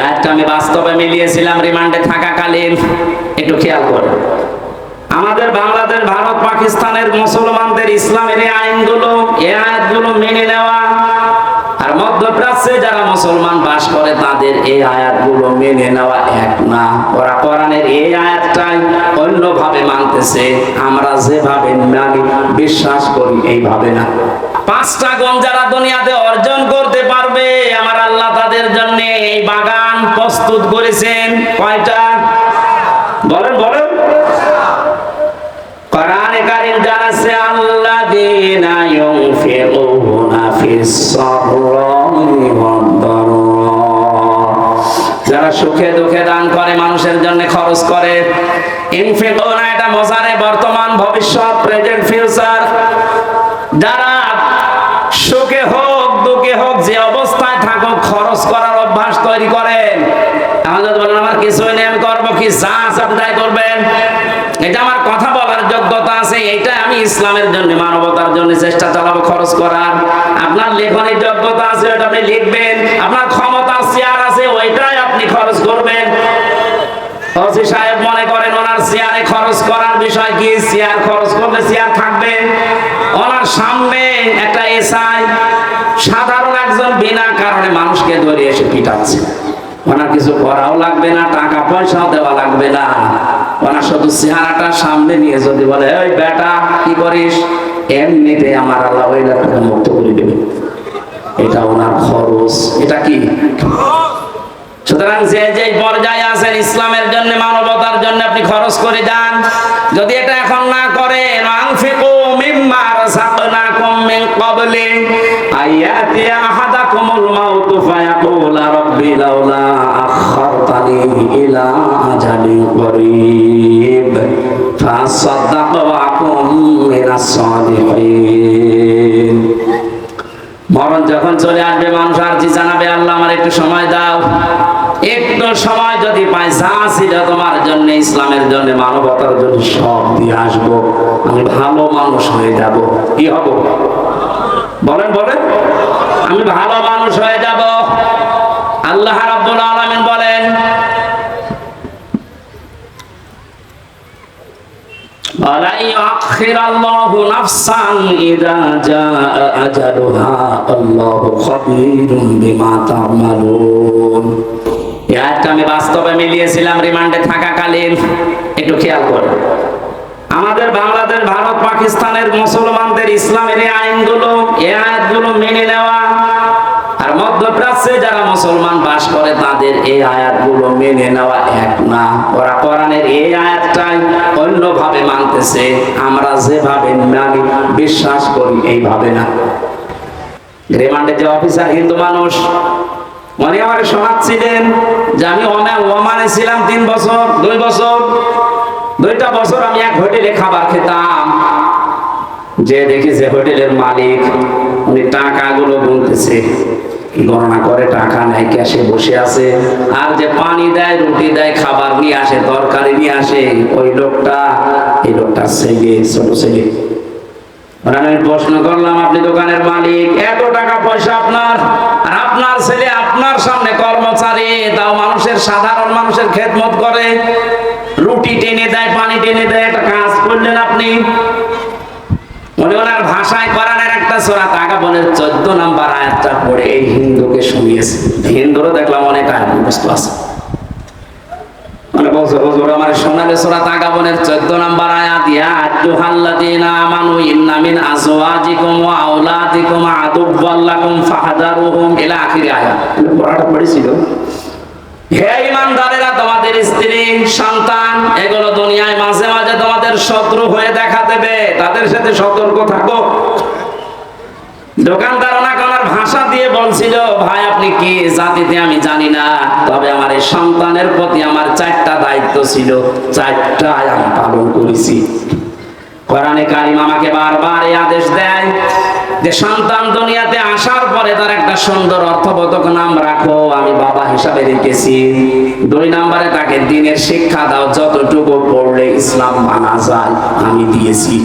আজকে আমি বাস্তবে মিলিয়েছিলাম রিমান্ডে থাকাকালীন। একটু খেয়াল করে। আমাদের বাংলাদেশ, ভারত, পাকিস্তানের মুসলমানদের ইসলামের এই আইনগুলো, এই আয়াতগুলো মেনে নেওয়া মধ্যপ্রাচ্যে যারা মুসলমান বাস করে, তাদের এই আয়াতগুলো মেনে নেওয়া এক না। ওরা কোরআনের এই আয়াতটাই অন্যভাবে মানতেছে, আমরা যেভাবে মানি, বিশ্বাস করি এইভাবে না। পাঁচটা গুণ যারা দুনিয়াতে অর্জন করতে পারবে, আমার আল্লাহ তাদের জন্য এই বাগান প্রস্তুত করেছেন। কয়টা? বলেন বলেন। কোরআনে কারীম জানাচ্ছে আল্লাযীনা ইউনফিকুনা ফিস সাররাই সুখে দুঃখে দান করে, মানুষের জন্য খরচ করে। ইনফিকোনা এটা মজারে বর্তমান ভবিষ্যৎ প্রেজেন্ট ফিউচার যারা সুখে হোক, দুঃখে হোক, যে অবস্থায় থাকুক, খরচ করার অভ্যাস তৈরি করেন তাহলে বলেন, আমার কিছুই নেই, আমি করব কি? যা আছে তাই করবেন। এটা আমার কথা ইসলামের জন্য, মানবতার জন্য চেষ্টা চালাবো, খরচ করার। আপনার লেখনের যোগ্যতা আছে, ওটা আপনি লিখবেন। আপনার ক্ষমতা চেয়ার আছে, ওইটাই আপনি খরচ করবেন। ওনার সামনে একটা সাধারণ একজন বিনা কারণে ধরে এসে পিটাচ্ছে। ওনার কিছু লাগবে না, টাকা পয়সাও দেওয়া লাগবে না। শুধু চেহারাটা সামনে নিয়ে যদি বলে বেটা, কি করিস? এমনিতে আমার আল্লাহ ওই মুক্ত করে দেবে। এটা ওনার খরচ। এটা কি? সুতরাং যে যে পর্যায়ে আছেন, ইসলামের জন্য, মানবতার জন্য আপনি খরচ করে যান। যদি এটা এখন না করেন, আনফিকু মিম্মা রাযাকনাকুম মিন ক্বাবলি মরণ যখন চলে আসবে, মানুষ আর জি জানাবে, আল্লাহ আমার একটু সময় দাও। একটু সময় যদি পাই, যা ছিল তোমার জন্য, ইসলামের জন্য, মানবতার জন্য, সব দিয়ে আসব। আমি ভালো মানুষ হয়ে যাব। কি হব? বলেন বলেন। আমি ভালো মানুষ হয়ে যাব। আল্লাহ রাব্বুল আলামিন বলেন ولن يؤخر الله نفسا إذا جاء أجلها الله خبير بما تعملون এই আয়াতটা আমি বাস্তবে মিলিয়েছিলাম রিমান্ডে থাকাকালীন একটু খেয়াল করে আমাদের বাংলাদেশ ভারত পাকিস্তানের মুসলমানদের ইসলামের এই আইনগুলো এই আয়াতগুলো মেনে নেওয়া আর মধ্যপ্রাচ্যে যারা মুসলমান বাস করে, তাদের এই আয়াতগুলো মেনে নেওয়া এক না। ওরা কোরআনের এই আয়াতটাই অন্যভাবে মানতেছে, আমরা যেভাবে মানি, বিশ্বাস করি এইভাবে না। রিমান্ডে যে অফিসার হিন্দু মানুষ উনি আমার শোনাচ্ছিলেন যে আমি ওমা- ওমানে ছিলাম তিন বছর, দুই বছর। দুইটা বছর আমি এক হোটেলে খাবার খেতাম। যে দেখি যে হোটেলের মালিক, উনি টাকাগুলো গুনতেছে গণনা করে? টাকা নেয় ক্যাশে বসে আছে। আর যে পানি দেয়, রুটি দেয়, খাবার নিয়ে আসে, তরকারি নিয়ে আসে, ওই লোকটা, এই লোকটা ছেলে, ছোট ছেলে। আমি প্রশ্ন করলাম, আপনি দোকানের মালিক, এত টাকা পয়সা আপনার? আর আপনার ছেলে আপনার সামনে কর্মচারী, তাও মানুষের, সাধারণ মানুষের খেদমত করে। রুটি টেনে দেয়, পানি টেনে দেয়, একটা কাজ করলেন আপনি। মনে ওনার ভাষায় কোরআনের একটা সোরা তাগাবনের চোদ্দ নাম্বার আয়াতটা পড়ে। এই হিন্দুকে শুনিয়েছে। হিন্দুরও দেখলাম অনেক আয়াত মুখস্থ আছে। মানে বলছে হুজুর আমার শোনালে সূরা তাগাবনের 14 নাম্বার আয়াত ইয়া আইয়ুহাল্লাযীনা আমানু ইন্না মিন আজওয়াজিকুম ওয়া আওলাদিকুম আদুব্বাল ফাহদারুহুম ইলা আখির আয়াত। পড়াটা পড়েছিল। হে ইমানদারেরা তোমাদের স্ত্রী সন্তান এগুলো দুনিয়ায় মাঝে মাঝে তোমাদের শত্রু হয়ে দেখা দেবে, তাদের সাথে সতর্ক থাকো। দোকানদার ওনাকে ওনার ভাষা দিয়ে বলছিল, ভাই, আপনি কি জাতিতে আমি জানি না, তবে আমার এই সন্তানের প্রতি আমার চারটা দায়িত্ব ছিল চারটা আমি পালন করেছি। কোরআনে কারিম আমাকে বারবার এই আদেশ দেয় যে সন্তান দুনিয়াতে আসার পরে তার একটা সুন্দর অর্থবোধক নাম রাখো, আমি বাবা হিসাবে রেখেছি। দুই নম্বরে তাকে দিনের শিক্ষা দাও, যতটুকু পড়লে ইসলাম মানা যায়, আমি দিয়েছি।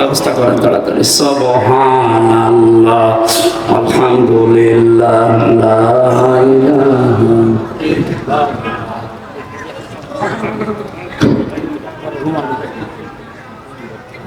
ব্যবস্থা করেন তাড়াতাড়ি। সবহান আল্লাহ আলহামদুলিল্লাহ লা ইলাহা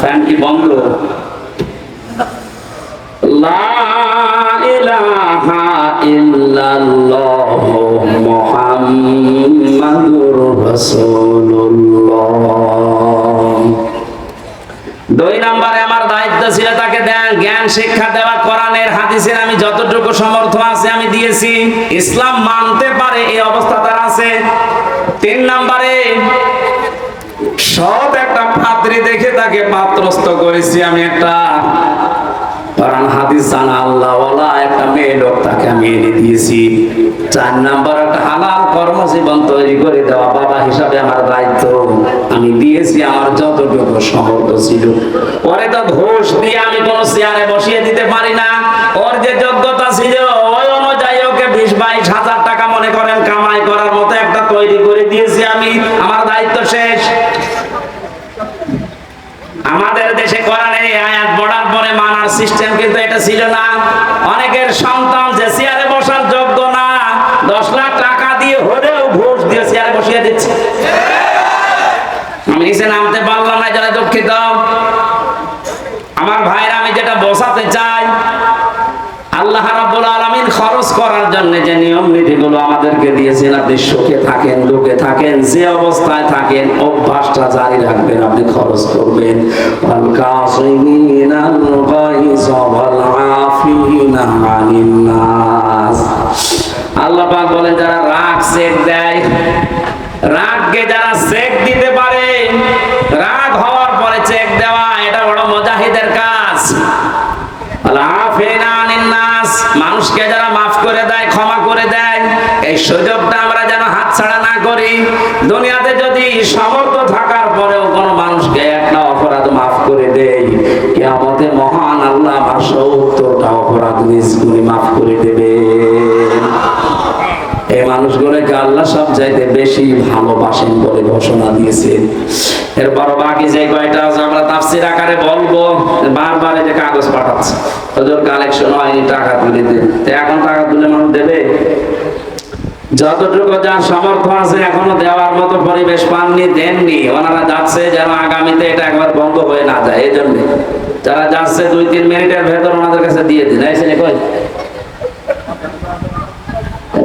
ফ্যান কি বন্ধ দুই নম্বরে আমার দায়িত্ব ছিল তাকে জ্ঞান, শিক্ষা দেওয়া, কোরআনের, হাদিসের আমি যতটুকু সমর্থ আছে আমি দিয়েছি। ইসলাম মানতে পারে এই অবস্থা তার আছে। তিন নম্বরে সব একটা পাত্রী দেখে তাকে পাত্রস্থ করেছি আমি একটা টাকা মনে করেন কামাই করার মতো একটা তৈরি করে দিয়েছি আমি। আমার দায়িত্ব শেষ আমাদের দেশে কোরআনে এই আয়াত পড়ার পরে মানার সিস্টেম কিন্তু এটা ছিল না। অনেকের সন্তান যে চেয়ারে বসার যোগ্য না, দশ লাখ টাকা দিয়ে হলেও ঘুষ দিয়ে চেয়ারে বসিয়ে দিচ্ছে। আমি নিচে নামতে পারলাম না যারা দুঃখিত। আমার ভাইরা, আমি যেটা বসাতে চাই আল্লাহ রাব্বুল আলামিন খরচ করার জন্য যে নিয়ম নীতিগুলো আমাদেরকে দিয়েছেন, আপনি সুখে থাকেন, দুঃখে থাকেন, যে অবস্থায় থাকেন, অভ্যাসটা জারি রাখবেন, আপনি খরচ করবেন। ওয়াল কাসিমিনাল গাইজ ওয়াল আফিনা আনিন নাস আল্লাহ পাক বলেন, যারা রাগ সেক দেয়, রাগকে যারা সেক দিতে পারে, রাগ হওয়ার পরে চেক দেওয়া, এটা বড় মুজাহিদের কাজ। মানুষকে যারা মাফ করে দেয়, ক্ষমা করে দেয়, এই সুযোগটা আমরা যেন হাত ছাড়া না করি। দুনিয়াতে যদি সমর্থ থাকার পরেও কোনো মানুষকে একটা অপরাধ মাফ করে দেয় কে আমাদের মহান আল্লাহ ভাষা উত্তরটা অপরাধ নিজ মাফ করে দেবে। মানুষগুলোকে আল্লাহ সব চাইতে বেশি ভালোবাসেন বলে ঘোষণা দিয়েছে? এরপর বাকি যে কয়টা আমরা তাফসির আকারে বলব। বারবার যে কাগজ পাঠাচ্ছে। ওদের কালেকশন হয়নি, টাকা তুলে দে। তো এখন টাকা তুলে মানুষ দেবে? যতটুকু যার সামর্থ্য আছে এখনও দেওয়ার মতো পরিবেশ পাননি, দেননি। ওনারা যাচ্ছে যেন আগামীতে এটা একবার বন্ধ হয়ে না যায়। এই জন্য যারা যাচ্ছে দুই তিন মিনিটের ভেতর ওনাদের কাছে দিয়ে দিন। এই কই?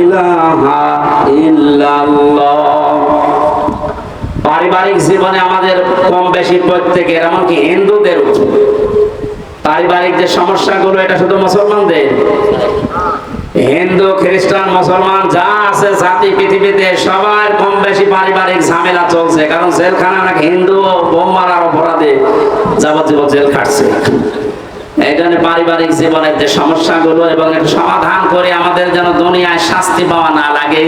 ইলাহা ইল্লাল্লাহ। পারিবারিক জীবনে আমাদের কম বেশি প্রত্যেকের, এমনকি হিন্দুদের পারিবারিক যে সমস্যাগুলো, এটা শুধু মুসলমানদের। হিন্দু, খ্রিস্টান, মুসলমান, যা আছে জাতি, পৃথিবীতে সবার কম বেশি পারিবারিক ঝামেলা চলছে। কারণ জেলখানা নাকি হিন্দু বোম মারার অপরাধে যাবজ্জীবন জেল জন্য পারিবারিক জীবনের যে সমস্যাগুলো এবং এর সমাধান করে আমাদের যেন দুনিয়ায় শাস্তি পাওয়া না লাগে,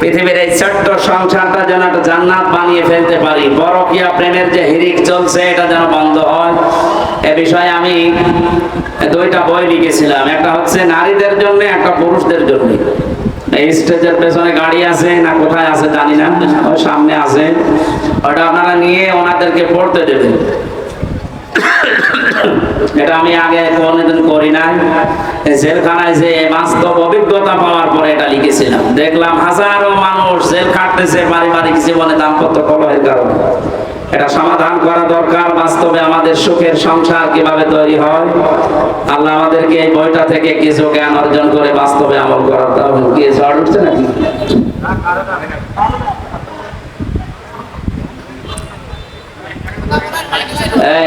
পৃথিবীর এই ছোট্ট সংসারটা যেন একটা জান্নাত বানিয়ে ফেলতে পারি। বড়কিয়া প্রেমের যে হিরিক চলছে, এটা যেন বন্ধ হয়। বিষয়ে আমি দুইটা বই লিখেছিলাম। একটা হচ্ছে নারীদের জন্য, একটা পুরুষদের জন্য। এই স্টেজের পেছনে গাড়ি আছে না কোথায় আছে জানি না সামনে আছে। ওটা আপনারা নিয়ে ওনাদেরকে পড়তে দেবেন। এটা আমি আগে কোনোদিন করি নাই। জেলখানায় যে বাস্তব অভিজ্ঞতা পাওয়ার পরে এটা লিখেছিলাম। দেখলাম হাজারো মানুষ জেল খাটতেছে পারিবারিক জীবনে দাম্পত্য কলহের কারণে। এটা সমাধান করা দরকার, বাস্তবে আমাদের সুখের সংসার কীভাবে তৈরি হয়? আল্লাহ আমাদেরকে এই বইটা থেকে কিছু জ্ঞান অর্জন করে বাস্তবে আমল করার কি, ঝড় উঠছে নাকি?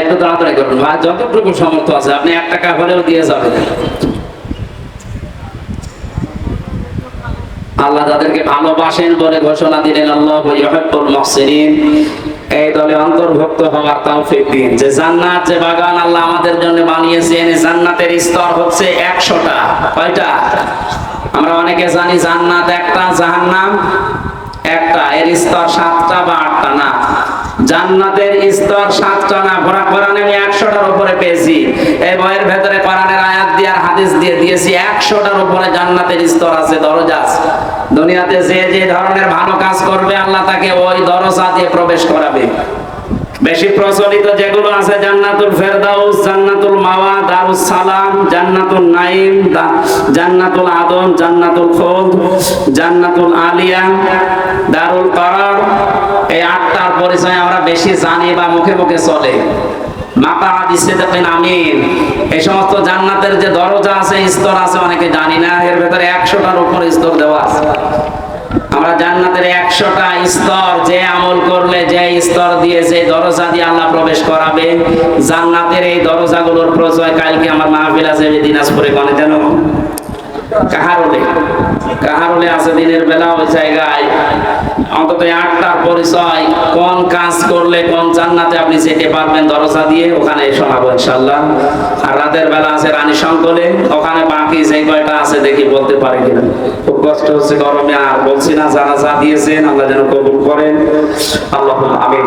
একটু তাড়াতাড়ি করুন। যতটুকু সমর্থ আছে, আপনি এক টাকা হলেও দিয়ে যাবেন। আল্লাহ তাদেরকে ভালোবাসেন বলে ঘোষণা দিলেন, আল্লাহ মুহসিনিন। এই দলে অন্তর্ভুক্ত হওয়ার তৌফিক দিন। যে জান্নাত, যে বাগান আল্লাহ আমাদের জন্য বানিয়েছেন জান্নাতের স্তর হচ্ছে 100টা কয়টা? আমরা অনেকে জানি জান্নাত একটা, জাহান্নাম একটা, এর স্তর সাতটা বা আটটা না। জান্নাতের স্তর সাতটা না? ঘোরা কোরআনে আমি একশোটার উপরে পেয়েছি। এই বইয়ের ভেতরে কোরআনের আয়াত দিয়ে আর হাদিস দিয়ে দিয়েছি, একশোটার উপরে জান্নাতের স্তর আছে, দরজা আছে। দুনিয়াতে যে যে ধরনের ভালো কাজ করবে, আল্লাহ তাকে ওই দরজা দিয়ে প্রবেশ করাবে। বেশি প্রচলিত যেগুলো আছে, জান্নাতুল ফেরদাউস, জান্নাতুল মাওয়া দারুস সালাম জান্নাতুল নাইম জান্নাতুল আদম, জান্নাতুল খুলদ জান্নাতুল আলিয়া দারুল আটটার পরিচয় আমরা বেশি জানি বা মুখে মুখে চলে। মাতা এই সমস্ত জান্নাতের যে দরজা আছে, স্তর আছে, অনেকে জানি না। এর ভেতরে একশোটার স্তর দেওয়া আছে। আমরা জান্নাতের একশোটা স্তর, যে আমল করলে যে স্তর দিয়ে, যে দরজা দিয়ে আল্লাহ প্রবেশ করাবে, জান্নাতের এই দরজাগুলোর প্রচয় কালকে আমার মাহফিল আছে দিনাজপুরে গণে যেন কাহারলে? কাহারলে আছে দিনের বেলা ওই জায়গায়। অন্তত আটটার পরিচয়, কোন কাজ করলে, কোন জান্নাতে আপনি যেতে পারবেন, দরজা দিয়ে ওখানে শোনাবো ইনশাল্লাহ আর রাতের বেলা আছে রানী ওখানে বাকি যে কয়টা আছে দেখি বলতে পারি কিনা। খুব কষ্ট হচ্ছে গরমে, আর বলছি না, যারা যা দিয়েছেন, আল্লাহ যেন কবুল করেন। আল্লাহ আমিন।